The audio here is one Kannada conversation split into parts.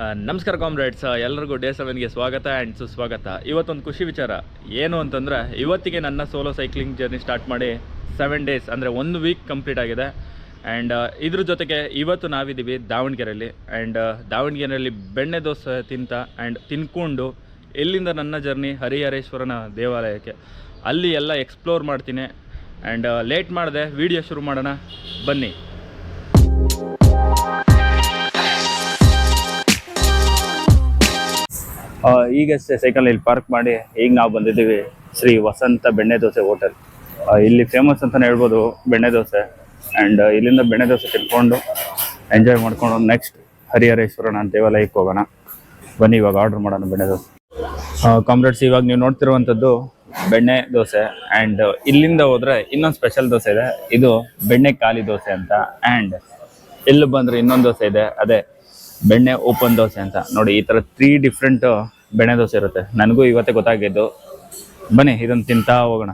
ನಮಸ್ಕಾರ ಕಾಮ್ರೇಡ್ಸ್ ಎಲ್ಲರಿಗೂ ಡೇ ಸೆವೆನ್ಗೆ ಸ್ವಾಗತ ಆ್ಯಂಡ್ ಸುಸ್ವಾಗತ. ಇವತ್ತೊಂದು ಖುಷಿ ವಿಚಾರ, ಏನು ಅಂತಂದರೆ ಇವತ್ತಿಗೆ ನನ್ನ ಸೋಲೋ ಸೈಕ್ಲಿಂಗ್ ಜರ್ನಿ ಸ್ಟಾರ್ಟ್ ಮಾಡಿ ಸೆವೆನ್ ಡೇಸ್ ಅಂದರೆ ಒಂದು ವೀಕ್ ಕಂಪ್ಲೀಟ್ ಆಗಿದೆ. ಆ್ಯಂಡ್ ಇದ್ರ ಜೊತೆಗೆ ಇವತ್ತು ನಾವಿದ್ದೀವಿ ದಾವಣಗೆರೆಯಲ್ಲಿ. ಆ್ಯಂಡ್ ದಾವಣಗೆರೆಯಲ್ಲಿ ಬೆಣ್ಣೆ ದೋಸೆ ತಿಂತ ಆ್ಯಂಡ್ ತಿನ್ಕೊಂಡು ಎಲ್ಲಿಂದ ನನ್ನ ಜರ್ನಿ ಹರಿಹರೇಶ್ವರನ ದೇವಾಲಯಕ್ಕೆ. ಅಲ್ಲಿ ಎಲ್ಲ ಎಕ್ಸ್ಪ್ಲೋರ್ ಮಾಡ್ತೀನಿ. ಆ್ಯಂಡ್ ಲೇಟ್ ಮಾಡಿದೆ ವಿಡಿಯೋ ಶುರು ಮಾಡೋಣ. ಬನ್ನಿ. ಈಗಷ್ಟೇ ಸೈಕಲ್ ಇಲ್ಲಿ ಪಾರ್ಕ್ ಮಾಡಿ ಈಗ ನಾವು ಬಂದಿದ್ದೀವಿ ಶ್ರೀ ವಸಂತ ಬೆಣ್ಣೆ ದೋಸೆ ಹೋಟೆಲ್ ಇಲ್ಲಿ ಫೇಮಸ್ ಅಂತಲೇ ಹೇಳ್ಬೋದು ಬೆಣ್ಣೆ ದೋಸೆ ಆ್ಯಂಡ್ ಇಲ್ಲಿಂದ ಬೆಣ್ಣೆ ದೋಸೆ ತಿಳ್ಕೊಂಡು ಎಂಜಾಯ್ ಮಾಡ್ಕೊಂಡು ನೆಕ್ಸ್ಟ್ ಹರಿಹರೇಶ್ವರನ ದೇವಾಲಯಕ್ಕೆ ಹೋಗೋಣ. ಬನ್ನಿ, ಇವಾಗ ಆರ್ಡರ್ ಮಾಡೋಣ ಬೆಣ್ಣೆ ದೋಸೆ. ಕಾಮ್ರೇಡ್ಸ್ ಇವಾಗ ನೀವು ನೋಡ್ತಿರುವಂಥದ್ದು ಬೆಣ್ಣೆ ದೋಸೆ ಆ್ಯಂಡ್ ಇಲ್ಲಿಂದ ಹೋದರೆ ಇನ್ನೊಂದು ಸ್ಪೆಷಲ್ ದೋಸೆ ಇದೆ. ಇದು ಬೆಣ್ಣೆ ಖಾಲಿ ದೋಸೆ ಅಂತ ಆ್ಯಂಡ್ ಇಲ್ಲಿ ಬಂದರೆ ಇನ್ನೊಂದು ದೋಸೆ ಇದೆ. ಅದೇ ಬೆಣ್ಣೆ ಓಪನ್ ದೋಸೆ ಅಂತ. ನೋಡಿ ಈ ಥರ ತ್ರೀ ಡಿಫ್ರೆಂಟ್ ಬೆಣ್ಣೆ ದೋಸೆ ಇರುತ್ತೆ. ನನಗೂ ಇವತ್ತೇ ಗೊತ್ತಾಗಿದ್ದು ಬನ್ನಿ ಇದನ್ನು ತಿಂತಾ ಹೋಗೋಣ.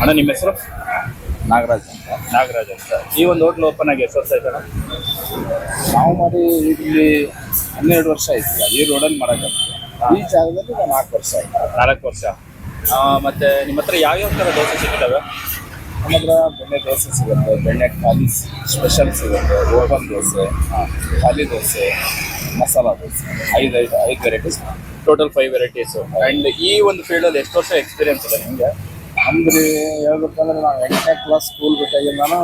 ಅಣ್ಣ ನಿಮ್ಮ ಹೆಸರು? ನಾಗರಾಜ್ ಅಂತ. ನಾಗರಾಜ್ ಅಂತ. ಈ ಒಂದು ಹೋಟ್ಲ್ ಓಪನ್ ಆಗಿ ಎಷ್ಟು ವರ್ಷ ಆಯ್ತಣ್ಣ ನಾವು ಮಾಡಿ ಇಲ್ಲಿ ಹನ್ನೆರಡು ವರ್ಷ ಆಯ್ತು. ಈ ರೋಡಲ್ಲಿ ಮಾಡಕ್ಕೆ. ಈ ಜಾಗದಲ್ಲಿ ನಾಲ್ಕು ವರ್ಷ ಆಯ್ತು. ನಾಲ್ಕು ವರ್ಷ. ಮತ್ತೆ ನಿಮ್ಮ ಹತ್ರ ಯಾವ್ಯಾವ ಥರ ದೋಸೆ ಸಿಗ್ತವೆ? ನಮ್ಮ ಬೆಣ್ಣೆ ದೋಸೆ ಸಿಗುತ್ತೆ, ಬೆಣ್ಣೆ ಖಾಲಿ ಸ್ಪೆಷಲ್ ಸಿಗುತ್ತೆ ಓಪನ್ ದೋಸೆ ಖಾಲಿ ದೋಸೆ, ಮಸಾಲ ದೋಸೆ, ಐದು ಐದು ಐದು varieties total five varieties and ಈ ಒಂದು ಫೀಲ್ಡಲ್ಲಿ ಎಷ್ಟು ವರ್ಷ ಎಕ್ಸ್ಪೀರಿಯನ್ಸ್ ಇದೆ ನಿಮಗೆ? ಅಂದ್ರೆ ಹೇಳ್ಬೇಕಂದ್ರೆ ನಾವು ಎಂಟನೇ ಕ್ಲಾಸ್ ಸ್ಕೂಲ್ ಬಿಟ್ಟಾಗಿಂದಾನು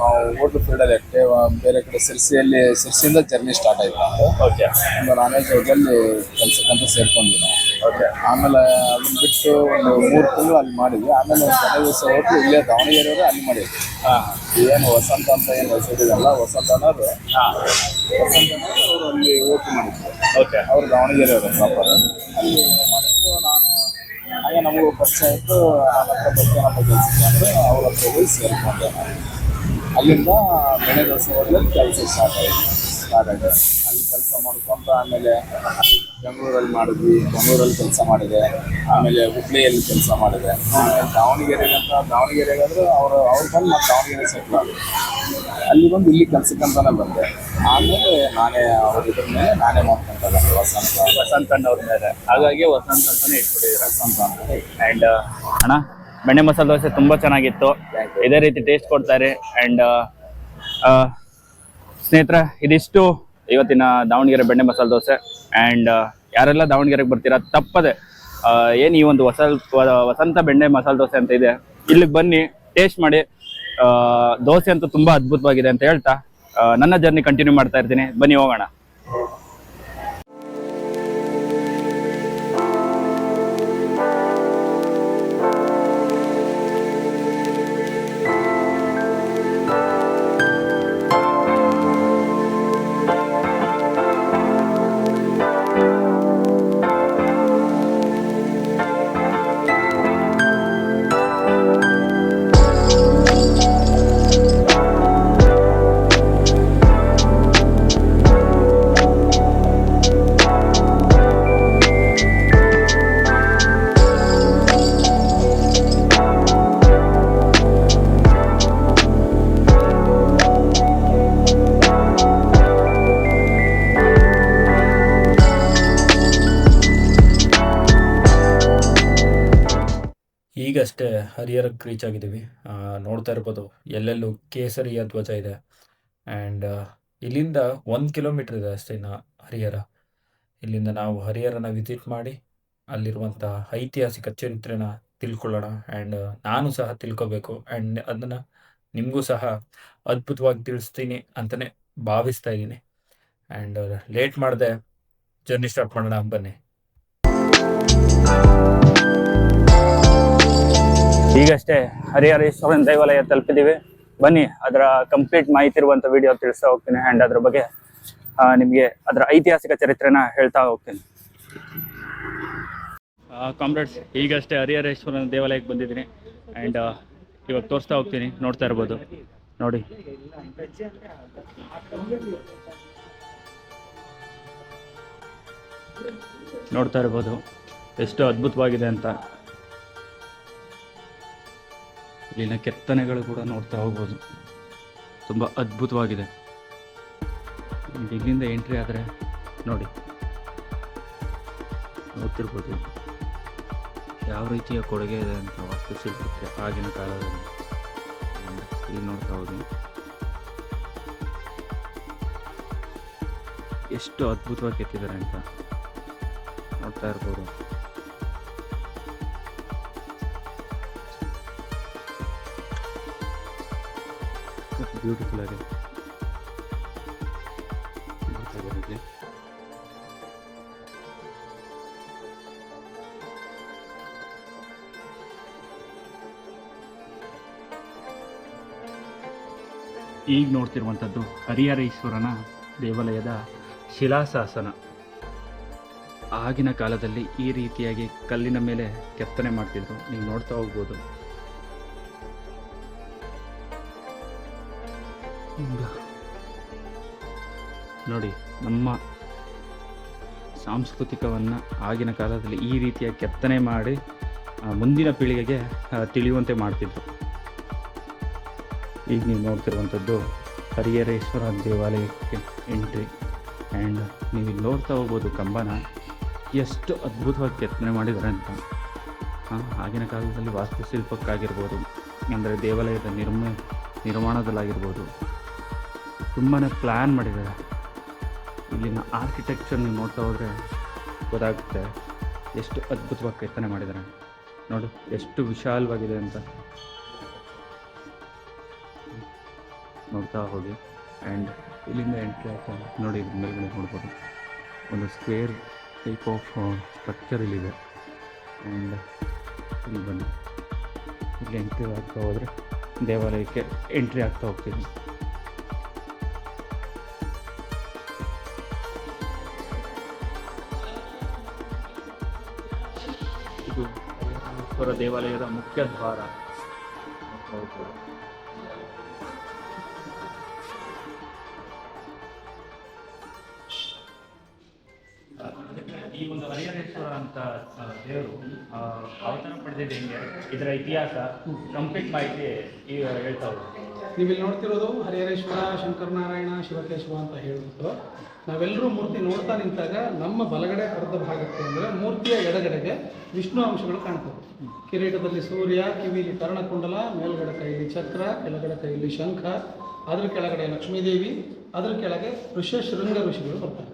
ನಾವು ಹೋಟ್ಲ್ ಫೀಲ್ಡಲ್ಲಿ ಎಟ್ಟೆ ಬೇರೆ ಕಡೆ ಸಿರ್ಸಿಯಲ್ಲಿ ಸಿರ್ಸಿಯಿಂದ ಜರ್ನಿ ಸ್ಟಾರ್ಟ್ ಆಯ್ತು ನಾವು ಓಕೆ ಒಂದು ನಾನೇಜ್ ಹೋಟೆಲ್ಲಿ ಕೆಲಸಕ್ಕಂತ ಸೇರ್ಕೊಂಡ್ವಿ ನಾವು. ಓಕೆ ಆಮೇಲೆ ಅದನ್ನ ಬಿಟ್ಟು ಒಂದು ಮೂರು ತಿಂಗಳು ಅಲ್ಲಿ ಮಾಡಿದ್ವಿ. ಆಮೇಲೆ ಒಂದು ಕಡೆ ದಿವಸ ಹೋಗಿ ಇಲ್ಲೇ ದಾವಣಗೆರೆಯವರು ಅಲ್ಲಿ ಮಾಡಿದ್ವಿ ಏನು ವಸಂತ ಅಂತ ಏನು ಹೆಸರಿದಲ್ಲ ವಸಂತ ಅನ್ನೋದು ಹಾಂ. ವಸಂತ ಅವರು ಅಲ್ಲಿ ಓಕೆ ಮಾಡಿದ್ರು. ಓಕೆ ಅವರು ದಾವಣಗೆರೆಯವರು ಪ್ರಾಪರ್. ಅಲ್ಲಿ ನಾನು ಹಾಗೆ ನಮಗೂ ಪರಿಚಯ ಆ ಹತ್ರ ಬಗ್ಗೆ ನಮ್ಮ ಕೆಲಸಕ್ಕೆ ಅವ್ರ ಹತ್ರ ಹೋಗಿ ಸೇರಿಕೊಂಡೆ. ಅಲ್ಲಿಂದ ಬೆಳೆ ದೋಸೆ ಹೋಟ್ಲಲ್ಲಿ ಕೆಲಸ ಸ್ಟಾರ್ಟ್ ಆಯಿತು. ಸ್ಟಾರ್ಟ್ ಅಲ್ಲಿ ಕೆಲಸ ಮಾಡ್ಕೊಂಡು ಆಮೇಲೆ ಬೆಂಗಳೂರಲ್ಲಿ ಮಾಡಿದ್ವಿ ಬೆಂಗಳೂರಲ್ಲಿ ಕೆಲಸ ಮಾಡಿದೆ ಆಮೇಲೆ ಹುಬ್ಳಿಯಲ್ಲಿ ಕೆಲಸ ಮಾಡಿದೆ. ಆಮೇಲೆ ದಾವಣಗೆರೆಗೆ ಅಂತ ದಾವಣಗೆರೆಗಾದ್ರೆ ಅವರು ಅವ್ರು ಬಂದು ಮತ್ತೆ ದಾವಣಗೆರೆ ಸೆಟ್ಲ್ ಆಗಿದೆ ಅಲ್ಲಿ ಬಂದು ಇಲ್ಲಿ ಕೆಲ್ಸಕ್ಕಂತಾನೆ ಬಂದೆ. ಆಮೇಲೆ ನಾನೇ ಅವ್ರ ಇದ್ರ ಮೇಲೆ ನಾನೇ ಮಾಡ್ಕೊಂತ ಬಂದೆ ವಸಂತ. ವಸಂತ ಅವ್ರ ಮೇಲೆ. ಹಾಗಾಗಿ ವಸಂತ ಅಂತಾನೆ ಇಟ್ಬಿಟ್ಟಿದ್ರು ವಸಂತ ಆ್ಯಂಡ್ ಅಣ್ಣ ಬೆಣ್ಣೆ ಮಸಾಲೆ ದೋಸೆ ತುಂಬ ಚೆನ್ನಾಗಿತ್ತು. ಇದೇ ರೀತಿ ಟೇಸ್ಟ್ ಕೊಡ್ತಾರೆ. ಆ್ಯಂಡ್ ಸ್ನೇಹಿತರೆ, ಇದಿಷ್ಟು ಇವತ್ತಿನ ದಾವಣಗೆರೆ ಬೆಣ್ಣೆ ಮಸಾಲೆ ದೋಸೆ. ಆ್ಯಂಡ್ ಯಾರೆಲ್ಲ ದಾವಣಗೆರೆಗೆ ಬರ್ತೀರಾ, ತಪ್ಪದೆ ಏನು ಈ ಒಂದು ಹೊಸ ವಸಂತ ಬೆಣ್ಣೆ ಮಸಾಲೆ ದೋಸೆ ಅಂತ ಇದೆ, ಇಲ್ಲಿಗೆ ಬನ್ನಿ ಟೇಸ್ಟ್ ಮಾಡಿ. ದೋಸೆ ಅಂತೂ ತುಂಬ ಅದ್ಭುತವಾಗಿದೆ ಅಂತ ಹೇಳ್ತಾ ನನ್ನ ಜರ್ನಿ ಕಂಟಿನ್ಯೂ ಮಾಡ್ತಾ ಇರ್ತೀನಿ. ಬನ್ನಿ, ಹೋಗೋಣ. ಈಗಷ್ಟೇ ಹರಿಹರಕ್ಕೆ ರೀಚ್ ಆಗಿದ್ದೀವಿ. ನೋಡ್ತಾ ಇರ್ಬೋದು ಎಲ್ಲೆಲ್ಲೂ ಕೇಸರಿಯ ಧ್ವಜ ಇದೆ. ಆ್ಯಂಡ್ ಇಲ್ಲಿಂದ ಒಂದು ಕಿಲೋಮೀಟ್ರ್ ಇದೆ ಅಷ್ಟೇ ನಾ ಹರಿಹರ. ಇಲ್ಲಿಂದ ನಾವು ಹರಿಹರನ ವಿಸಿಟ್ ಮಾಡಿ ಅಲ್ಲಿರುವಂಥ ಐತಿಹಾಸಿಕ ಚರಿತ್ರೆನ ತಿಳ್ಕೊಳ್ಳೋಣ. ಆ್ಯಂಡ್ ನಾನು ಸಹ ತಿಳ್ಕೊಬೇಕು. ಆ್ಯಂಡ್ ಅದನ್ನು ನಿಮಗೂ ಸಹ ಅದ್ಭುತವಾಗಿ ತಿಳಿಸ್ತೀನಿ ಅಂತಲೇ ಭಾವಿಸ್ತಾ ಇದ್ದೀನಿ. ಆ್ಯಂಡ್ ಲೇಟ್ ಮಾಡಿದೆ ಜರ್ನಿ ಸ್ಟಾರ್ಟ್ ಮಾಡೋಣ ಬನ್ನಿ. ಈಗಷ್ಟೇ ಹರಿಹರೇಶ್ವರನ ದೇವಾಲಯ ತಲುಪಿದ್ದೀವಿ. ಬನ್ನಿ, ಅದರ ಕಂಪ್ಲೀಟ್ ಮಾಹಿತಿ ಇರುವಂಥ ವಿಡಿಯೋ ತಿಳಿಸ್ತಾ ಹೋಗ್ತೀನಿ. ಆ್ಯಂಡ್ ಅದ್ರ ಬಗ್ಗೆ ನಿಮಗೆ ಅದರ ಐತಿಹಾಸಿಕ ಚರಿತ್ರೆನ ಹೇಳ್ತಾ ಹೋಗ್ತೀನಿ. ಕಾಮ್ರೇಡ್ಸ್ ಈಗಷ್ಟೇ ಹರಿಹರೇಶ್ವರನ ದೇವಾಲಯಕ್ಕೆ ಬಂದಿದ್ದೀನಿ. ಆ್ಯಂಡ್ ಇವಾಗ ತೋರಿಸ್ತಾ ಹೋಗ್ತೀನಿ. ನೋಡ್ತಾ ಇರ್ಬೋದು. ನೋಡಿ. ನೋಡ್ತಾ ಇರ್ಬೋದು. ಎಷ್ಟು ಅದ್ಭುತವಾಗಿದೆ ಅಂತ. ಇಲ್ಲಿನ ಕೆತ್ತನೆಗಳು ಕೂಡ ನೋಡ್ತಾ ಹೋಗ್ಬೋದು. ತುಂಬ ಅದ್ಭುತವಾಗಿದೆ. ಇಲ್ಲಿಂದ ಎಂಟ್ರಿ ಆದರೆ ನೋಡಿ. ನೋಡ್ತಿರ್ಬೋದು ಯಾವ ರೀತಿಯ ಕೊಡುಗೆ ಇದೆ ಅಂತ ವಾಸ್ತುಶಿಲ್ಪಕ್ಕೆ ಆಗಿನ ಕಾಲದಲ್ಲಿ. ಇಲ್ಲಿ ನೋಡ್ತಾ ಹೋಗಿ. ಎಷ್ಟು ಅದ್ಭುತವಾಗಿ ಕೆತ್ತಿದ್ದಾರೆ ಅಂತ ನೋಡ್ತಾ ಇರ್ಬೋದು. ಬ್ಯೂಟಿಫುಲ್ ಆಗಿ ಈಗ ನೋಡ್ತಿರುವಂಥದ್ದು ಹರಿಹರೇಶ್ವರನ ದೇವಾಲಯದ ಶಿಲಾಶಾಸನ. ಆಗಿನ ಕಾಲದಲ್ಲಿ ಈ ರೀತಿಯಾಗಿ ಕಲ್ಲಿನ ಮೇಲೆ ಕೆತ್ತನೆ ಮಾಡ್ತಿದ್ರು. ನೀವು ನೋಡ್ತಾ ಹೋಗ್ಬೋದು. ನೋಡಿ. ನಮ್ಮ ಸಾಂಸ್ಕೃತಿಕವನ್ನು ಆಗಿನ ಕಾಲದಲ್ಲಿ ಈ ರೀತಿಯ ಕೆತ್ತನೆ ಮಾಡಿ ಮುಂದಿನ ಪೀಳಿಗೆಗೆ ತಿಳಿಯುವಂತೆ ಮಾಡ್ತಿದ್ರು. ಈಗ ನೀವು ನೋಡ್ತಿರುವಂಥದ್ದು ಹರಿಹರೇಶ್ವರ ದೇವಾಲಯಕ್ಕೆ ಎಂಟ್ರಿ ಆ್ಯಂಡ್ ನೀವು ಇಲ್ಲಿ ನೋಡ್ತಾ ಹೋಗ್ಬೋದು ಕಂಬನ. ಎಷ್ಟು ಅದ್ಭುತವಾಗಿ ಕೆತ್ತನೆ ಮಾಡಿದ್ದಾರೆ ಅಂತ. ಆಗಿನ ಕಾಲದಲ್ಲಿ ವಾಸ್ತುಶಿಲ್ಪಕ್ಕಾಗಿರ್ಬೋದು, ಅಂದರೆ ದೇವಾಲಯದ ನಿರ್ಮ, ನಿರ್ಮಾಣದಲ್ಲಾಗಿರ್ಬೋದು ತುಂಬಾ ಪ್ಲ್ಯಾನ್ ಮಾಡಿದ್ದಾರೆ. ಇಲ್ಲಿನ ಆರ್ಕಿಟೆಕ್ಚರ್ ನೀವು ನೋಡ್ತಾ ಹೋದರೆ ಗೊತ್ತಾಗುತ್ತೆ ಎಷ್ಟು ಅದ್ಭುತವಾಗಿ ಕೆತ್ತನೆ ಮಾಡಿದ್ದಾರೆ. ನೋಡಿ, ಎಷ್ಟು ವಿಶಾಲವಾಗಿದೆ ಅಂತ. ನೋಡ್ತಾ ಹೋಗಿ. ಆ್ಯಂಡ್ ಇಲ್ಲಿಂದ ಎಂಟ್ರಿ ಆಗ್ತಾ ನೋಡಿ ಮೇಲ್ಗಡೆ ನೋಡ್ಬೋದು. ಒಂದು ಸ್ಕ್ವೇರ್ ಟೈಪ್ ಆಫ್ ಸ್ಟ್ರಕ್ಚರ್ ಇಲ್ಲಿದೆ. ಆ್ಯಂಡ್ ಇಲ್ಲಿ ಬನ್ನಿ. ಇಲ್ಲಿ ಎಂಟ್ರಿ ಆಗ್ತಾ ಹೋದರೆ ದೇವಾಲಯಕ್ಕೆ ಎಂಟ್ರಿ ಆಗ್ತಾ ಹೋಗ್ತೀವಿ. ದೇವಾಲಯದ ಮುಖ್ಯ ದ್ವಾರ. ಈ ಒಂದು ಹರಿಹರೇಶ್ವರ ಅಂತ ದೇವರು ಅವತಾರ ಪಡೆದಿದೆ ಹೆಂಗೆ ಇದರ ಇತಿಹಾಸ ಕಂಪ್ಲೀಟ್ ಮಾಹಿತಿ ಈಗ ಹೇಳ್ತಾ ಹೋಗ್ತೀನಿ ನೀವು ಇಲ್ಲಿ ನೋಡ್ತಿರೋದು ಹರಿಹರೇಶ್ವರ ಶಂಕರನಾರಾಯಣ ಶಿವಕೇಶವ ಅಂತ ಹೇಳ್ಬಿಟ್ಟು ನಾವೆಲ್ಲರೂ ಮೂರ್ತಿ ನೋಡ್ತಾ ನಿಂತಾಗ ನಮ್ಮ ಬಲಗಡೆ ಅರ್ಧ ಭಾಗಕ್ಕೆ ಅಂದರೆ ಮೂರ್ತಿಯ ಎಡಗಡೆಗೆ ವಿಷ್ಣು ಅಂಶಗಳು ಕಾಣ್ತವೆ. ಕಿರೀಟದಲ್ಲಿ ಸೂರ್ಯ ಕಿವಿಲಿ ಕರ್ಣಕುಂಡಲ ಮೇಲ್ಗಡೆ ಕೈಲಿ ಚಕ್ರ ಕೆಳಗಡೆ ಕೈಲಿ ಶಂಖ ಅದ್ರ ಕೆಳಗಡೆ ಲಕ್ಷ್ಮೀದೇವಿ ಅದ್ರ ಕೆಳಗೆ ಋಷ ಶೃಂಗ ಋಷಿಗಳು ಬರ್ತಾರೆ.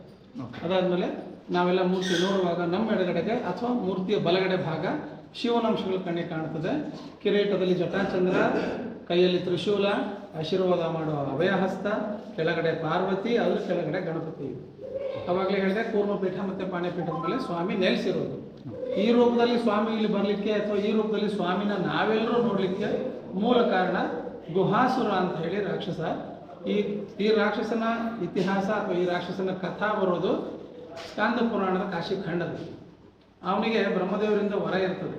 ಅದಾದಮೇಲೆ ನಾವೆಲ್ಲ ಮೂರ್ತಿ ನೋಡುವಾಗ ನಮ್ಮ ಎಡಗಡೆಗೆ ಅಥವಾ ಮೂರ್ತಿಯ ಬಲಗಡೆ ಭಾಗ ಶಿವನಾಂಶಗಳು ಕಣ್ಣಿಗೆ ಕಾಣ್ತದೆ. ಕಿರೀಟದಲ್ಲಿ ಜಟಾಚಂದ್ರ ಕೈಯಲ್ಲಿ ತ್ರಿಶೂಲ, ಆಶೀರ್ವಾದ ಮಾಡುವ ಅಭಯಹಸ್ತ ಕೆಳಗಡೆ ಪಾರ್ವತಿ, ಅದ್ರ ಕೆಳಗಡೆ ಗಣಪತಿ. ಅವಾಗಲೇ ಹೇಳಿದೆ ಕೂರ್ಮಪೀಠ ಮತ್ತು ಪಾಣಿಪೀಠದ ಮೇಲೆ ಸ್ವಾಮಿ ನೆಲೆಸಿರೋದು. ಈ ರೂಪದಲ್ಲಿ ಸ್ವಾಮಿ ಇಲ್ಲಿ ಬರಲಿಕ್ಕೆ ಅಥವಾ ಈ ರೂಪದಲ್ಲಿ ಸ್ವಾಮಿನ ನಾವೆಲ್ಲರೂ ನೋಡಲಿಕ್ಕೆ ಮೂಲ ಕಾರಣ ಗುಹಾಸುರ ಅಂತ ಹೇಳಿ ರಾಕ್ಷಸ. ಈ ಈ ರಾಕ್ಷಸನ ಇತಿಹಾಸ ಅಥವಾ ಈ ರಾಕ್ಷಸನ ಕಥಾ ಬರೋದು ಸ್ಕಾಂದ ಪುರಾಣದ ಕಾಶಿ ಖಂಡದಲ್ಲಿ. ಅವನಿಗೆ ಬ್ರಹ್ಮದೇವರಿಂದ ವರ ಇರ್ತದೆ.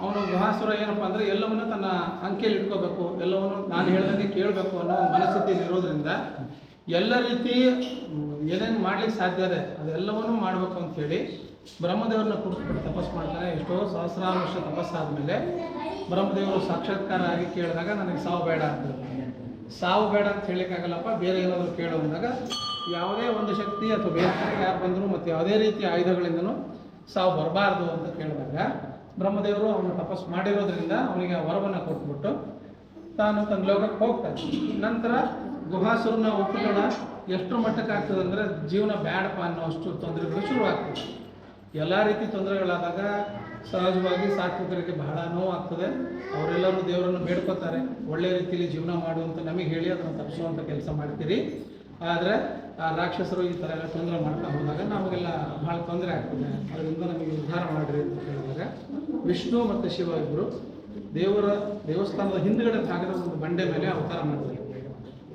ಅವನು ಮಹಾಸುರ ಏನಪ್ಪ ಅಂದರೆ ಎಲ್ಲವನ್ನೂ ತನ್ನ ಅಂಕೆಯಲ್ಲಿ ಇಟ್ಕೋಬೇಕು, ಎಲ್ಲವನ್ನು ನಾನು ಹೇಳ್ದಂಗೆ ಕೇಳಬೇಕು ಅನ್ನೋ ಮನಸ್ಥಿತಿ ಇರೋದ್ರಿಂದ ಎಲ್ಲ ರೀತಿ ಏನೇನು ಮಾಡ್ಲಿಕ್ಕೆ ಸಾಧ್ಯ ಇದೆ, ಅದೆಲ್ಲವನ್ನೂ ಮಾಡಬೇಕು ಅಂತೇಳಿ ಬ್ರಹ್ಮದೇವರನ್ನ ಕುರಿತುಬಿಟ್ಟು ತಪಸ್ ಮಾಡ್ತಾನೆ ಎಷ್ಟೋ ಸಹಸ್ರಾರು ವರ್ಷ ತಪಸ್ಸಾದ್ಮೇಲೆ ಬ್ರಹ್ಮದೇವರು ಸಾಕ್ಷಾತ್ಕಾರ ಆಗಿ ಕೇಳಿದಾಗ ನನಗೆ ಸಾವು ಬೇಡ ಅಂತ. ಸಾವು ಬೇಡ ಅಂತ ಹೇಳಿಕ್ಕಾಗಲ್ಲಪ್ಪ ಬೇರೆ ಏನಾದರೂ ಕೇಳೋ ಅಂದಾಗ ಯಾವುದೇ ಒಂದು ಶಕ್ತಿ ಅಥವಾ ಬೇರೆ ಯಾರು ಬಂದರೂ ಮತ್ತು ಯಾವುದೇ ರೀತಿಯ ಆಯುಧಗಳಿಂದನೂ ಸಾವು ಬರಬಾರ್ದು ಅಂತ ಕೇಳಿದಾಗ ಬ್ರಹ್ಮದೇವರು ಅವನು ತಪಸ್ಸು ಮಾಡಿರೋದ್ರಿಂದ ಅವನಿಗೆ ವರವನ್ನು ಕೊಟ್ಬಿಟ್ಟು ತಾನು ತನ್ನ ಲೋಕಕ್ಕೆ ಹೋಗ್ತಾನೆ ನಂತರ ಗುಹಾಸುರನ ಉಪಕರಣ ಎಷ್ಟು ಮಟ್ಟಕ್ಕೆ ಆಗ್ತದೆ ಅಂದರೆ ಜೀವನ ಬ್ಯಾಡಪ್ಪ ಅನ್ನೋ ಅಷ್ಟು ತೊಂದರೆಗಳು ಶುರುವಾಗ್ತದೆ. ಎಲ್ಲ ರೀತಿ ತೊಂದರೆಗಳಾದಾಗ ಸಹಜವಾಗಿ ಸಾತ್ವಿಕರಿಗೆ ಬಹಳ ನೋವಾಗ್ತದೆ ಅವರೆಲ್ಲರೂ ದೇವರನ್ನು ಬೇಡ್ಕೋತಾರೆ. ಒಳ್ಳೆ ರೀತಿಯಲ್ಲಿ ಜೀವನ ಮಾಡುವಂತ ನಮಗೆ ಹೇಳಿ ಅದನ್ನು ತಪ್ಪಿಸುವಂಥ ಕೆಲಸ ಮಾಡ್ತೀರಿ. ಆದರೆ ರಾಕ್ಷಸರು ಈ ಥರ ಎಲ್ಲ ತೊಂದರೆ ಮಾಡ್ತಾ ಹೋದಾಗ ನಮಗೆಲ್ಲ ಭಾಳ ತೊಂದರೆ ಆಗ್ತದೆ. ಅದರಿಂದ ನಮಗೆ ಉದ್ಧಾರ ಮಾಡಿರಿ ಅಂತ ಹೇಳಿದಾಗ ವಿಷ್ಣು ಮತ್ತು ಶಿವ ಇಬ್ಬರು ದೇವರ ದೇವಸ್ಥಾನದ ಹಿಂದ್ಗಡೆ ಭಾಗದ ಒಂದು ಬಂಡೆ ಮೇಲೆ ಅವತಾರ ಮಾಡ್ತಾರೆ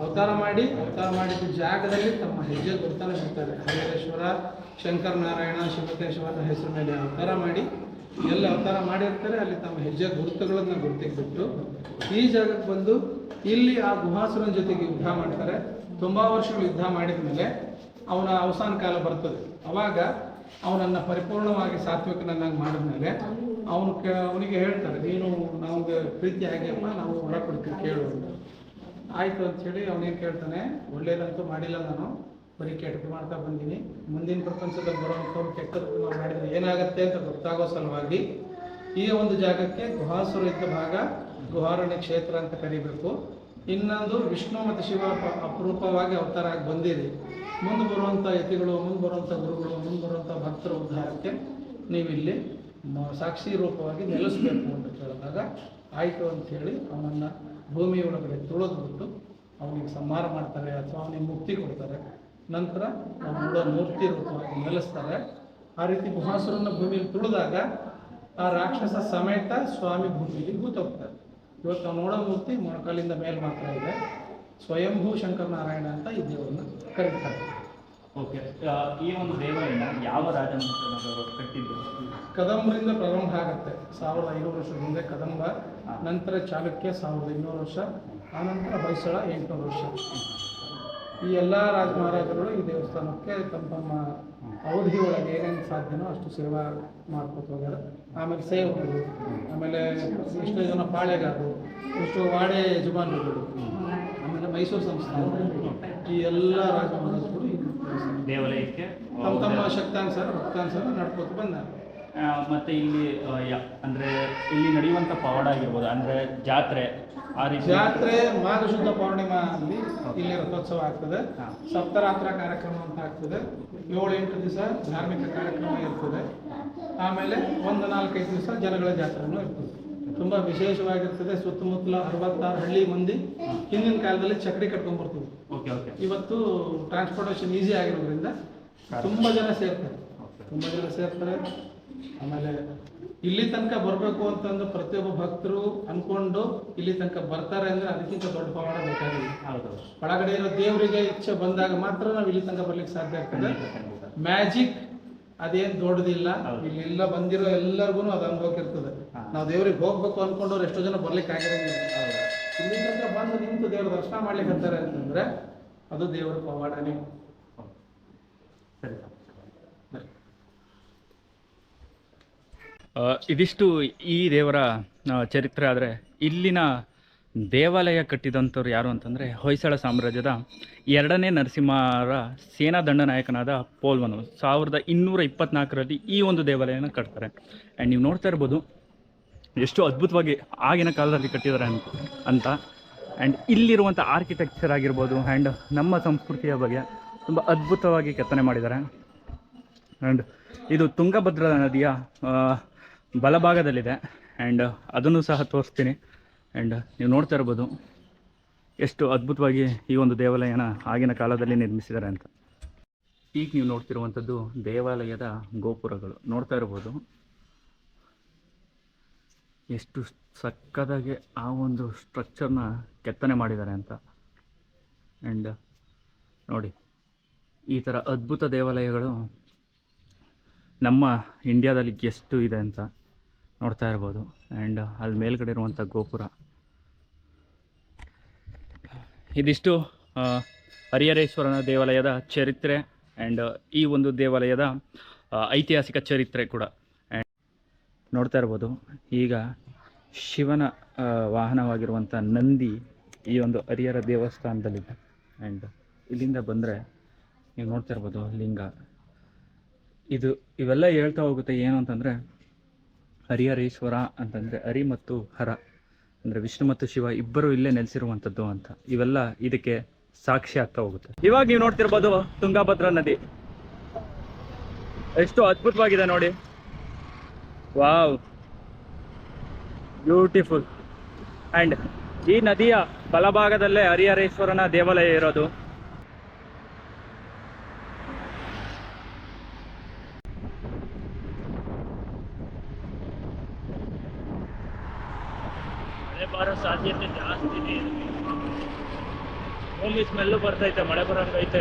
ಅವತಾರ ಮಾಡಿ, ಅವತಾರ ಮಾಡಿದ ಜಾಗದಲ್ಲಿ ತಮ್ಮ ಹೆಜ್ಜೆ ಗುರುತನ ಬಿಡ್ತಾರೆ ಶಂಕರ ನಾರಾಯಣ ಶಿವಕೇಶವರ ಹೆಸರು ಮೇಲೆ ಅವತಾರ ಮಾಡಿ, ಎಲ್ಲ ಅವತಾರ ಮಾಡಿರ್ತಾರೆ. ಅಲ್ಲಿ ತಮ್ಮ ಹೆಜ್ಜೆ ಗುರುತುಗಳನ್ನು ಗುರುತಿಗೆ ಬಿಟ್ಟು ಈ ಜಾಗಕ್ಕೆ ಬಂದು ಇಲ್ಲಿ ಆ ಗುಹಾಸುರನ ಜೊತೆಗೆ ಯುದ್ಧ ಮಾಡ್ತಾರೆ. ತುಂಬಾ ವರ್ಷಗಳು ಯುದ್ಧ ಮಾಡಿದ ಮೇಲೆ ಅವನ ಅವಸಾನ ಕಾಲ ಬರ್ತದೆ. ಅವಾಗ ಅವನನ್ನು ಪರಿಪೂರ್ಣವಾಗಿ ಸಾತ್ವಿಕನನ್ನಾಗಿ ಮಾಡಿದ್ಮೇಲೆ ಅವನು ಕ, ಅವನಿಗೆ ಹೇಳ್ತಾರೆ, ನೀನು ನಮಗೆ ಪ್ರೀತಿ ಆಗ್ಯಪ್ಪ ನಾವು ಹೊರ ಕೊಡ್ತೀವಿ ಕೇಳು ಅಂತ. ಆಯಿತು ಅಂಥೇಳಿ ಅವನೇನು ಕೇಳ್ತಾನೆ, ಒಳ್ಳೇದಂತೂ ಮಾಡಿಲ್ಲ ನಾನು, ಬರೀ ಕೆಟ್ಟದ್ದು ಮಾಡ್ತಾ ಬಂದೀನಿ. ಮುಂದಿನ ಪ್ರಪಂಚದಲ್ಲಿ ಬರೋಂಥವ್ರು ಕೆಟ್ಟದ್ದು ನಾವು ಮಾಡಿದ್ರೆ ಏನಾಗುತ್ತೆ ಅಂತ ಗೊತ್ತಾಗೋ ಸಲುವಾಗಿ ಈ ಒಂದು ಜಾಗಕ್ಕೆ ಗುಹಾಸುರ ಇದ್ದ ಭಾಗ ಗುಹಾರಣ್ಯ ಕ್ಷೇತ್ರ ಅಂತ ಕರಿಬೇಕು. ಇನ್ನೊಂದು ವಿಷ್ಣು ಮತ್ತು ಶಿವ ಅಪರೂಪವಾಗಿ ಅವತಾರ ಆಗಿ ಬಂದಿದೆ. ಮುಂದೆ ಬರುವಂಥ ಯತಿಗಳು, ಮುಂದೆ ಬರುವಂಥ ಗುರುಗಳು, ಮುಂದೆ ಬರುವಂಥ ಭಕ್ತರ ಉದ್ಧಾರಕ್ಕೆ ನೀವಿಲ್ಲಿ ಸಾಕ್ಷಿ ರೂಪವಾಗಿ ನೆಲೆಸಬೇಕು ಅಂತ ಕೇಳಿದಾಗ ಆಯಿತು ಅಂಥೇಳಿ ಅವನನ್ನು ಭೂಮಿ ಒಳಗಡೆ ತುಳಿದ್ಬಿಟ್ಟು ಅವನಿಗೆ ಸಂಹಾರ ಮಾಡ್ತಾರೆ ಅಥವಾ ಅವನಿಗೆ ಮುಕ್ತಿ ಕೊಡ್ತಾರೆ. ನಂತರ ಅವನ ಮೂರ್ತಿ ರೂಪವಾಗಿ ನೆಲೆಸ್ತಾರೆ. ಆ ರೀತಿ ಗುಹಾಸುರನ ಭೂಮಿಯಲ್ಲಿ ತುಳಿದಾಗ ಆ ರಾಕ್ಷಸ ಸಮೇತ ಸ್ವಾಮಿ ಭೂಮಿಯಲ್ಲಿ ಭೂತೋಗ್ತಾರೆ ಇವತ್ತು ನಾವು ನೋಡೋ ಮೂರ್ತಿ ಮೊಣಕಾಲಿಂದ ಮೇಲೆ ಮಾತ್ರ ಇದೆ. ಸ್ವಯಂಭೂ ಶಂಕರ ನಾರಾಯಣ ಅಂತ ಈ ದೇವರನ್ನ ಕರೀತಾರೆ. ಓಕೆ ಈ ಒಂದು ದೇವಾಲಯನ ಯಾವ ರಾಜವಂಶದವರು ಕಟ್ಟಿದ್ದು ಕದಂಬರಿಂದ ಪ್ರಾರಂಭ ಆಗುತ್ತೆ. ಸಾವಿರದ ಐನೂರು ವರ್ಷದ ಮುಂದೆ ಕದಂಬ ನಂತರ ಚಾಲುಕ್ಯ ಸಾವಿರದ ಇನ್ನೂರು ವರ್ಷ ಆನಂತರ ಹೊಯ್ಸಳ ಎಂಟುನೂರು ವರ್ಷ. ಈ ಎಲ್ಲ ರಾಜ ಮಹಾರಾಜರುಗಳು ಈ ದೇವಸ್ಥಾನಕ್ಕೆ ತಮ್ಮ ತಮ್ಮ ಅವಧಿ ಒಳಗೆ ಏನೇನು ಸಾಧ್ಯನೋ ಅಷ್ಟು ಸೇವಾ ಮಾಡ್ಕೊತ ಹೋಗ್ಯಾರ. ಆಮೇಲೆ ಸೇವಕರು ಆಮೇಲೆ ಇಷ್ಟು ಜನ ಪಾಳೆಗಾರರು ಇಷ್ಟು ವಾಡೆ ಯಜಮಾನರುಗಳು ಆಮೇಲೆ ಮೈಸೂರು ಸಂಸ್ಥಾನ ಈ ಎಲ್ಲ ರಾಜ ಮಹಾರಾಜರು ದೇವಾಲಯಕ್ಕೆ ತಮ್ಮ ತಮ್ಮ ಶಕ್ತಾನುಸಾರ ಭಕ್ತಾನುಸಾರ ನಡ್ಕೋತ ಬಂದಾರೆ. ಮತ್ತು ಇಲ್ಲಿ ಅಂದರೆ ಇಲ್ಲಿ ನಡೆಯುವಂತ ಪವಾಡ ಆಗಿರ್ಬೋದು ಅಂದ್ರೆ ಜಾತ್ರೆ ಜಾತ್ರೆ ಮಾಘ ಶುದ್ಧ ಪೌರ್ಣಿಮಾ ಅಲ್ಲಿ ಇಲ್ಲಿ ರಥೋತ್ಸವ ಆಗ್ತದೆ. ಸಪ್ತರಾತ್ರ ಕಾರ್ಯಕ್ರಮ ಅಂತ ಆಗ್ತದೆ. ಏಳು ಎಂಟು ದಿವಸ ಧಾರ್ಮಿಕ ಕಾರ್ಯಕ್ರಮ ಇರ್ತದೆ. ಆಮೇಲೆ ಒಂದು ನಾಲ್ಕೈದು ದಿವಸ ಜನಗಳ ಜಾತ್ರೆನೂ ಇರ್ತದೆ. ತುಂಬ ವಿಶೇಷವಾಗಿರ್ತದೆ. ಸುತ್ತಮುತ್ತಲ ಅರವತ್ತಾರು ಹಳ್ಳಿ ಮಂದಿ ಹಿಂದಿನ ಕಾಲದಲ್ಲಿ ಚಕ್ರಿ ಕಟ್ಕೊಂಡ್ ಬರ್ತಿದ್ವಿ ಓಕೆ ಓಕೆ. ಇವತ್ತು ಟ್ರಾನ್ಸ್ಪೋರ್ಟೇಷನ್ ಈಸಿ ಆಗಿರೋದ್ರಿಂದ ತುಂಬ ಜನ ಸೇರ್ತಾರೆ. ತುಂಬ ಜನ ಸೇರ್ತಾರೆ. ಆಮೇಲೆ ಇಲ್ಲಿ ತನಕ ಬರಬೇಕು ಅಂತಂದು ಪ್ರತಿಯೊಬ್ಬ ಭಕ್ತರು ಅನ್ಕೊಂಡು ಇಲ್ಲಿ ತನಕ ಬರ್ತಾರೆ ಅಂದ್ರೆ ಅದಕ್ಕಿಂತ ದೊಡ್ಡ ಪವಾಡ ಬೇಕಾಗಿಲ್ಲ ಒಳಗಡೆ ಇರೋ ದೇವರಿಗೆ ಇಚ್ಛೆ ಬಂದಾಗ ಮಾತ್ರ ನಾವು ಇಲ್ಲಿ ತನಕ ಬರ್ಲಿಕ್ಕೆ ಸಾಧ್ಯ ಆಗ್ತದೆ. ಮ್ಯಾಜಿಕ್ ಅದೇನ್ ದೊಡ್ಡದಿಲ್ಲ. ಇಲ್ಲಿ ಎಲ್ಲ ಬಂದಿರೋ ಎಲ್ಲರಿಗೂ ಅದು ಅನ್ಬೋಕೆ ಇರ್ತದೆ. ನಾವು ದೇವ್ರಿಗೆ ಹೋಗ್ಬೇಕು ಅನ್ಕೊಂಡವ್ರು ಎಷ್ಟೋ ಜನ ಬರ್ಲಿಕ್ಕೆ ಆಗಿರೋದಿಲ್ಲ ಇಲ್ಲಿ. ತನಕ ಬಂದು ನಿಂತು ದೇವ್ರ ದರ್ಶನ ಮಾಡ್ಲಿಕ್ಕೆ ಅಂತಾರೆ ಅಂತಂದ್ರೆ ಅದು ದೇವರ ಪವಾಡನೇ ಸರಿ. ಇದಿಷ್ಟು ಈ ದೇವರ ಚರಿತ್ರೆ ಆದರೆ ಇಲ್ಲಿನ ದೇವಾಲಯ ಕಟ್ಟಿದಂಥವ್ರು ಯಾರು ಅಂತಂದರೆ ಹೊಯ್ಸಳ ಸಾಮ್ರಾಜ್ಯದ ಎರಡನೇ ನರಸಿಂಹರ ಸೇನಾ ದಂಡನಾಯಕನಾದ ಪೋಲ್ವನು ಸಾವಿರದ ಇನ್ನೂರ ಇಪ್ಪತ್ನಾಲ್ಕರಲ್ಲಿ ಈ ಒಂದು ದೇವಾಲಯನ ಕಟ್ತಾರೆ. ಆ್ಯಂಡ್ ನೀವು ನೋಡ್ತಾ ಇರ್ಬೋದು ಎಷ್ಟು ಅದ್ಭುತವಾಗಿ ಆಗಿನ ಕಾಲದಲ್ಲಿ ಕಟ್ಟಿದ್ದಾರೆ ಅಂತ ಅಂತ. ಆ್ಯಂಡ್ ಇಲ್ಲಿರುವಂಥ ಆರ್ಕಿಟೆಕ್ಚರ್ ಆಗಿರ್ಬೋದು ಆ್ಯಂಡ್ ನಮ್ಮ ಸಂಸ್ಕೃತಿಯ ಬಗ್ಗೆ ತುಂಬ ಅದ್ಭುತವಾಗಿ ಕೆತ್ತನೆ ಮಾಡಿದ್ದಾರೆ. ಆ್ಯಂಡ್ ಇದು ತುಂಗಭದ್ರಾ ನದಿಯ ಬಲಭಾಗದಲ್ಲಿದೆ. ಆ್ಯಂಡ್ ಅದನ್ನು ಸಹ ತೋರಿಸ್ತೀನಿ. ಆ್ಯಂಡ್ ನೀವು ನೋಡ್ತಾ ಇರ್ಬೋದು ಎಷ್ಟು ಅದ್ಭುತವಾಗಿ ಈ ಒಂದು ದೇವಾಲಯನ ಆಗಿನ ಕಾಲದಲ್ಲಿ ನಿರ್ಮಿಸಿದ್ದಾರೆ ಅಂತ. ಈಗ ನೀವು ನೋಡ್ತಿರುವಂಥದ್ದು ದೇವಾಲಯದ ಗೋಪುರಗಳು. ನೋಡ್ತಾ ಇರ್ಬೋದು. ಎಷ್ಟು ಸಕ್ಕದಾಗಿ ಆ ಒಂದು ಸ್ಟ್ರಕ್ಚರ್ನ ಕೆತ್ತನೆ ಮಾಡಿದ್ದಾರೆ ಅಂತ. ಆ್ಯಂಡ್ ನೋಡಿ, ಈ ಥರ ಅದ್ಭುತ ದೇವಾಲಯಗಳು ನಮ್ಮ ಇಂಡಿಯಾದಲ್ಲಿ ಎಷ್ಟು ಇದೆ ಅಂತ. ನೋಡ್ತಾ ಇರ್ಬೋದು. ಆ್ಯಂಡ್ ಅಲ್ಲಿ ಮೇಲ್ಗಡೆ ಇರುವಂಥ ಗೋಪುರ. ಇದಿಷ್ಟು ಹರಿಹರೇಶ್ವರನ ದೇವಾಲಯದ ಚರಿತ್ರೆ ಆ್ಯಂಡ್ ಈ ಒಂದು ದೇವಾಲಯದ ಐತಿಹಾಸಿಕ ಚರಿತ್ರೆ ಕೂಡ. ಆ್ಯಂಡ್ ನೋಡ್ತಾ ಇರ್ಬೋದು, ಈಗ ಶಿವನ ವಾಹನವಾಗಿರುವಂಥ ನಂದಿ ಈ ಒಂದು ಹರಿಹರ ದೇವಸ್ಥಾನದಲ್ಲಿದೆ. ಆ್ಯಂಡ್ ಇಲ್ಲಿಂದ ಬಂದರೆ, ನೀವು ನೋಡ್ತಾ ಇರ್ಬೋದು ಲಿಂಗ. ಇದು ಇವೆಲ್ಲ ಹೇಳ್ತಾ ಹೋಗುತ್ತೆ ಏನು ಅಂತಂದರೆ ಹರಿಹರೇಶ್ವರ ಅಂತಂದರೆ ಹರಿ ಮತ್ತು ಹರ, ಅಂದರೆ ವಿಷ್ಣು ಮತ್ತು ಶಿವ ಇಬ್ಬರು ಇಲ್ಲೇ ನೆಲೆಸಿರುವಂಥದ್ದು ಅಂತ. ಇವೆಲ್ಲ ಇದಕ್ಕೆ ಸಾಕ್ಷಿ ಆಗ್ತಾ ಹೋಗುತ್ತೆ. ಇವಾಗ ನೀವು ನೋಡ್ತಿರ್ಬೋದು ತುಂಗಾಭದ್ರಾ ನದಿ. ಎಷ್ಟು ಅದ್ಭುತವಾಗಿದೆ ನೋಡಿ. ವಾವ್. ಬ್ಯೂಟಿಫುಲ್. ಆ್ಯಂಡ್ ಈ ನದಿಯ ಬಲಭಾಗದಲ್ಲೇ ಹರಿಹರೇಶ್ವರನ ದೇವಾಲಯ ಇರೋದು ಮಳೆ ಬರೋ ಸಾಧ್ಯತೆ ಜಾಸ್ತಿ ಇದೆ ಭೂಮಿ ಸ್ಮೆಲ್ಲು ಬರ್ತೈತೆ ಮಳೆ ಬರೋಂಗೈತೆ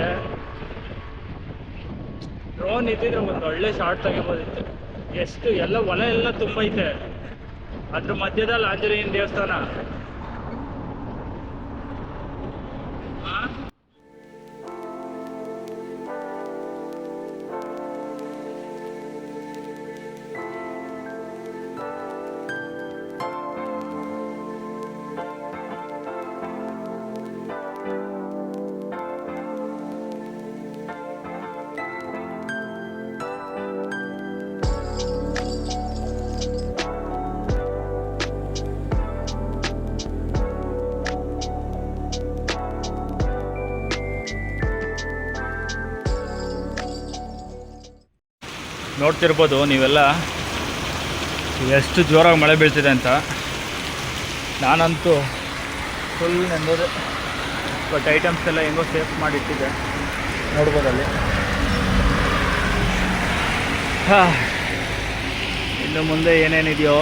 ಡ್ರೋನ್ ಇದ್ದಿದ್ರೆ ಒಂದು ಒಳ್ಳೆ ಶಾರ್ಟ್ ತೆಗಿಬೋದಿತ್ತು. ಎಷ್ಟು, ಎಲ್ಲ ಹೊಲ ಎಲ್ಲ ತುಂಬೈತೆ ಅದ್ರ ಮಧ್ಯದಲ್ಲಿ ಆಂಜನೇಯನ ದೇವಸ್ಥಾನ. ನೋಡ್ತಿರ್ಬೋದು ನೀವೆಲ್ಲ. ಎಷ್ಟು ಜೋರಾಗಿ ಮಳೆ ಬೀಳ್ತಿದೆ ಅಂತ. ನಾನಂತೂ ಫುಲ್ ನೆಂದೋದೆ ಬಟ್ ಐಟಮ್ಸ್ ಎಲ್ಲ ಹೆಂಗೋ ಸೇಫ್ ಮಾಡಿಟ್ಟಿದ್ದೆ. ನೋಡ್ಬೋದಲ್ಲಿ ಹಾಂ, ಇನ್ನು ಮುಂದೆ ಏನೇನಿದೆಯೋ.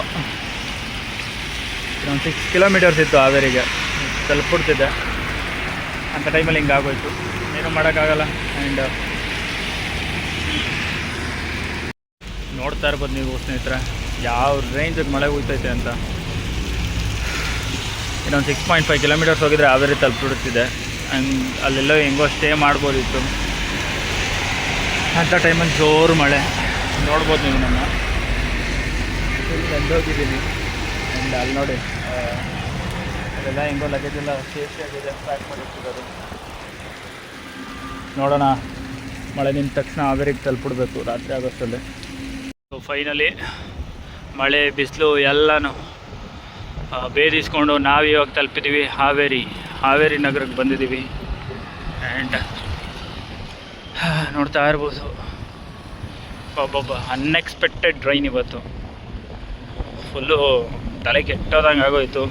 ಒಂದು ಸಿಕ್ಸ್ ಕಿಲೋಮೀಟರ್ಸ್ ಇತ್ತು ಆದರಿಗೆ. ತಲುಪಿಡ್ತಿದ್ದೆ ಅಂಥ ಟೈಮಲ್ಲಿ ಹಿಂಗೆ ಆಗೋಯ್ತು ಏನೂ ಮಾಡೋಕ್ಕಾಗಲ್ಲ. ಆ್ಯಂಡ್ ನೋಡ್ತಾ ನೀವು ಸ್ನೇಹಿತರೆ. ಯಾವ ರೇಂಜಿಗೆ ಮಳೆ ಹೋಗ್ತೈತೆ ಅಂತ. ಇನ್ನೊಂದು ಸಿಕ್ಸ್ ಪಾಯಿಂಟ್ ಫೈವ್ ಕಿಲೋಮೀಟರ್ಸ್ ಹೋಗಿದ್ರೆ ಹಾವೇರಿ ತಲುಪಿಡುತ್ತಿದೆ ಆ್ಯಂಡ್ ಅಲ್ಲೆಲ್ಲೋ ಹೆಂಗೋ ಸ್ಟೇ ಮಾಡ್ಬೋದಿತ್ತು. ಅಂಥ ಟೈಮಲ್ಲಿ ಜೋರು ಮಳೆ. ನೋಡ್ಬೋದು ನೀವು ನನ್ನ. ಹೋಗಿದ್ದೀನಿ. ಆ್ಯಂಡ್ ಅಲ್ಲಿ ನೋಡಿ ಅದೆಲ್ಲ ಹೆಂಗೋ ಲಗೇಜ್ ಎಲ್ಲ ಸೇಫ್ಟಿಯಾಗಿದೆ ಪ್ಯಾಕ್ ಮಾಡಿರ್ತಿದ್ದಾರೆ. ನೋಡೋಣ. ಮಳೆ ನಿಂತ ತಕ್ಷಣ ಆವೇರಿಗೆ ತಲುಪಿಡ್ಬೇಕು ರಾತ್ರಿ ಆಗೋಷ್ಟರಲ್ಲಿ ಫೈನಲಿ ಮಳೆ, ಬಿಸಿಲು ಎಲ್ಲನೂ ಬೇರಿಸ್ಕೊಂಡು ನಾವು ಇವಾಗ ತಲುಪಿದ್ದೀವಿ ಹಾವೇರಿ ಹಾವೇರಿ ನಗರಕ್ಕೆ ಬಂದಿದ್ದೀವಿ ಆ್ಯಂಡ್ ನೋಡ್ತಾ ಇರ್ಬೋದು. ಒಬ್ಬೊಬ್ಬ ಅನ್ಎಕ್ಸ್ಪೆಕ್ಟೆಡ್ ಡ್ರೈನ್ ಇವತ್ತು. ಫುಲ್ಲು ತಲೆ ಕೆಟ್ಟೋದಂಗೆ ಆಗೋಯ್ತು.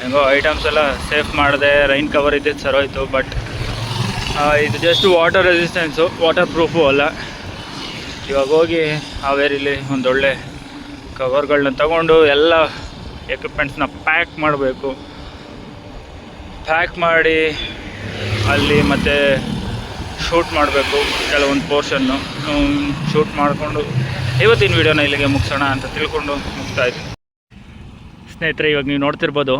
ಹೆಂಗೋ ಐಟಮ್ಸ್ ಎಲ್ಲ ಸೇಫ್ ಮಾಡಿದೆ ರೈನ್ ಕವರ್ ಇದ್ದಿದ್ದು ಸರೋಯ್ತು ಬಟ್ ಇದು just water resistance waterproof ಅಲ್ಲ. ಇವಾಗ ಹೋಗಿ ಹಾವೇರಿಲಿ ಒಂದೊಳ್ಳೆ ಕವರ್ಗಳನ್ನ ತಗೊಂಡು ಎಲ್ಲ ಎಕ್ವಿಪ್ಮೆಂಟ್ಸ್ನ ಪ್ಯಾಕ್ ಮಾಡಬೇಕು. ಪ್ಯಾಕ್ ಮಾಡಿ ಅಲ್ಲಿ ಮತ್ತೆ ಶೂಟ್ ಮಾಡಬೇಕು ಕೆಲವೊಂದು ಪೋರ್ಷನ್ನು ಶೂಟ್ ಮಾಡಿಕೊಂಡು ಇವತ್ತಿನ ವೀಡಿಯೋನ ಇಲ್ಲಿಗೆ ಮುಗಿಸೋಣ ಅಂತ ತಿಳ್ಕೊಂಡು ಮುಗ್ತಾ ಇದ್ದೀನಿ ಸ್ನೇಹಿತರೆ, ಇವಾಗ ನೀವು ನೋಡ್ತಿರ್ಬೋದು,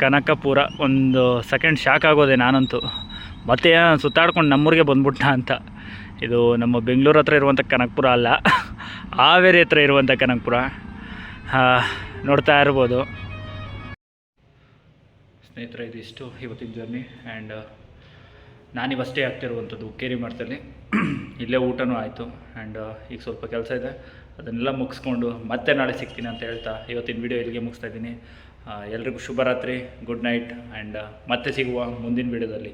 ಕನಕಪುರ ಒಂದು ಸೆಕೆಂಡ್ ಶಾಕ್ ಆಗೋದೆ ನಾನಂತೂ. ಮತ್ತೆ ಸುತ್ತಾಡ್ಕೊಂಡು ನಮ್ಮೂರಿಗೆ ಬಂದ್ಬಿಟ್ಟ ಅಂತ. ಇದು ನಮ್ಮ ಬೆಂಗಳೂರು ಹತ್ರ ಇರುವಂಥ ಕನಕಪುರ ಅಲ್ಲ, ಹಾವೇರಿ ಹತ್ರ ಇರುವಂಥ ಕನಕಪುರ. ನೋಡ್ತಾ ಇರ್ಬೋದು. ಸ್ನೇಹಿತರೆ, ಇದಿಷ್ಟು ಇವತ್ತಿನ ಜರ್ನಿ ಆ್ಯಂಡ್ ನಾನಿವಷ್ಟೇ ಆಗ್ತಿರುವಂಥದ್ದು ಉಕ್ಕೇರಿ ಮಠದಲ್ಲಿ. ಇಲ್ಲೇ ಊಟನೂ ಆಯಿತು ಆ್ಯಂಡ್ ಈಗ ಸ್ವಲ್ಪ ಕೆಲಸ ಇದೆ. ಅದನ್ನೆಲ್ಲ ಮುಗಿಸ್ಕೊಂಡು ಮತ್ತೆ ನಾಳೆ ಸಿಗ್ತೀನಿ ಅಂತ ಹೇಳ್ತಾ ಇವತ್ತಿನ ವಿಡಿಯೋ ಇಲ್ಲಿಗೆ ಮುಗಿಸ್ತಾ ಇದ್ದೀನಿ. ಎಲ್ರಿಗೂ ಶುಭರಾತ್ರಿ ಗುಡ್ ನೈಟ್ ಆ್ಯಂಡ್ ಮತ್ತೆ ಸಿಗುವ ಮುಂದಿನ ವಿಡಿಯೋದಲ್ಲಿ